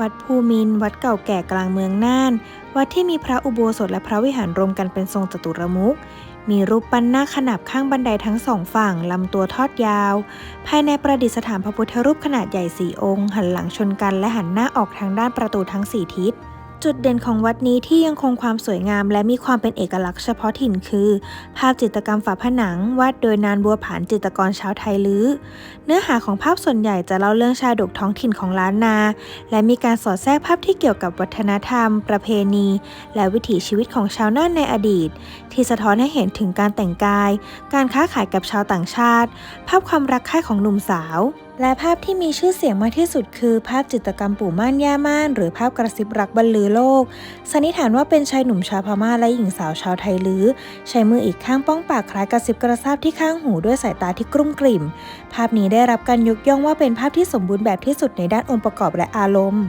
วัดภูมิน วัดเก่าแก่กลางเมืองน่าน วัดที่มีพระอุโบสถและพระวิหารรวมกันเป็นทรงจตุรมุข มีรูปปั้นหน้าขนาบข้างบันไดทั้งสองฝั่ง ลำตัวทอดยาว ภายในประดิษฐานพระพุทธรูปขนาดใหญ่สี่องค์ หันหลังชนกันและหันหน้าออกทางด้านประตูทั้งสี่ทิศ จุดเด่นของวัดนี้ที่ยังคงความสวยงาม และมีความเป็นเอกลักษณ์เฉพาะถิ่นคือ ภาพจิตรกรรมฝาผนัง วาดโดยนานบัวผานจิตรกรชาวไทยลื้อ เนื้อหาของภาพส่วนใหญ่จะเล่าเรื่องชาดกท้องถิ่นของล้านนา และมีการสอดแทรกภาพที่เกี่ยวกับวัฒนธรรม ประเพณี และวิถีชีวิตของชาวน่านในอดีต ที่สะท้อนให้เห็นถึงการแต่งกาย การค้าขายกับชาวต่างชาติ ภาพความรักใคร่ของหนุ่มสาวและภาพที่มีชื่อเสียงมากที่สุดคือภาพจิตรกรรมปู่ม่านย่าม่าน หรือภาพกระซิบรักบรรลือโลก สันนิษฐานว่าเป็นชายหนุ่มชาวพม่าและหญิงสาวชาวไทยลื้อใช้มืออีกข้างป้องปากคล้ายกระซิบกระซาบที่ข้างหูด้วยสายตาที่กรุ่มกลิ่ม ภาพนี้ได้รับการยกย่องว่าเป็นภาพที่สมบูรณ์แบบที่สุดในด้านองค์ประกอบและอารมณ์